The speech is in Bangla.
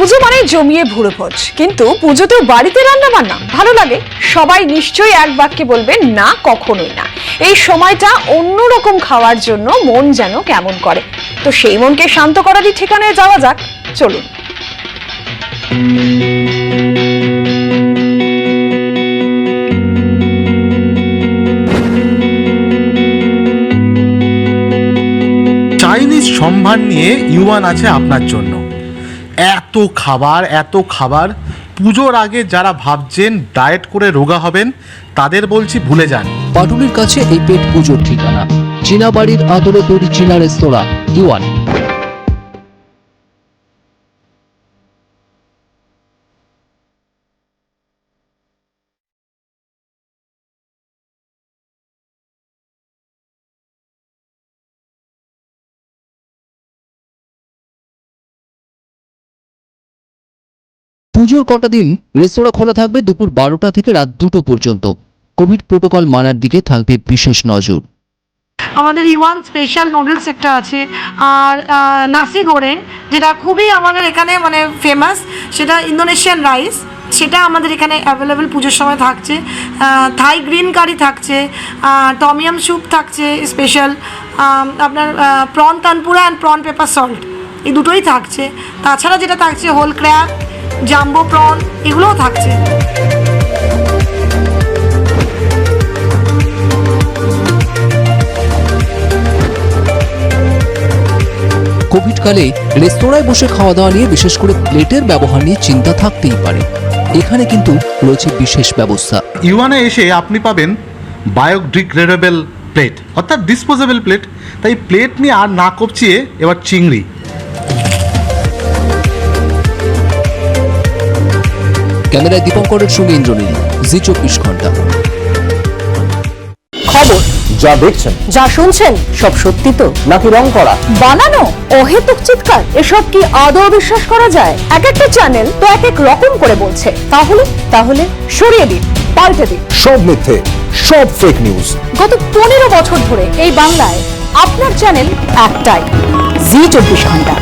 পুজো মানে জমিয়ে ভুড়ো ভোজ। কিন্তু পুজোতেও বাড়িতে রান্না বান্না ভালো লাগে। সবাই নিশ্চয়ই এক বাক্যে বলবে, না, কখনোই না। এই সময়টা অন্যরকম খাওয়ার জন্য মন যেন কেমন করে। তো সেই মনকে শান্ত করারই ঠিকানায় যাওয়া যাক। চলুন। চাইনিজ সম্ভার নিয়ে ইউয়ান আছে আপনার জন্য। এত খাবার এত খাবার। পুজোর আগে যারা ভাবছেন ডায়েট করে রোগা হবেন, তাদের বলছি ভুলে যান। পাটুলির কাছে এই পেট পুজোর ঠিকানা। চীনা বাড়ির আদরে তৈরি চীনা রেস্তোরাঁ ইউয়ান পুজোর কটা দিন রেস্তোরাঁ খোলা থাকবে দুপুর বারোটা থেকে রাত দুটো পর্যন্ত। কোভিড প্রোটোকল মানার দিকে থাকবে বিশেষ নজর। আমাদের ইওয়ান স্পেশাল নুডলস একটা আছে, আর নাসি গোরেন যেটা খুবই আমাদের এখানে মানে ফেমাস সেটা ইন্দোনেশিয়ান রাইস, সেটা আমাদের এখানে অ্যাভেলেবেল পুজোর সময় থাকছে। থাই গ্রিন কারি থাকছে টমিয়াম স্যুপ থাকছে স্পেশাল আপনার prawn tempura and prawn pepper salt এই দুটোই থাকছে। তাছাড়া যেটা থাকছে হোল ক্র্যাব জাম্বো প্রন এগুলোও থাকছে। কোভিডকালে রেস্তোরাঁয় বসে খাওয়া দাওয়া নিয়ে বিশেষ করে প্লেটের ব্যবহার নিয়ে চিন্তা থাকতেই পারে। এখানে কিন্তু রয়েছে বিশেষ ব্যবস্থা। ইউয়ানে এসে আপনি পাবেন বায়োডিগ্রেডেবল প্লেট অর্থাৎ ডিসপোজেবল প্লেট তাই প্লেট নিয়ে আর না কপচিয়ে এবার চিংড়ি। ক্যামেরায় দীপঙ্করের সঙ্গে ইন্দ্রনীল জি চব্বিশ ঘণ্টা। খবর। যা দেখছেন। যা শুনছেন সব সত্যি তো? নাকি রং করা? বানানো অহেতুক চিৎকার এসব কি আদৌ বিশ্বাস করা যায়? এক একটা চ্যানেল তো এক এক রকম করে বলছে। তাহলে তাহলে সরিয়ে দিন পাল্টে দিন। সব মিথ্যে সব ফেক নিউজ গত পনেরো বছর ধরে এই বাংলায় আপনার চ্যানেল একটাই জি চব্বিশ ঘণ্টা।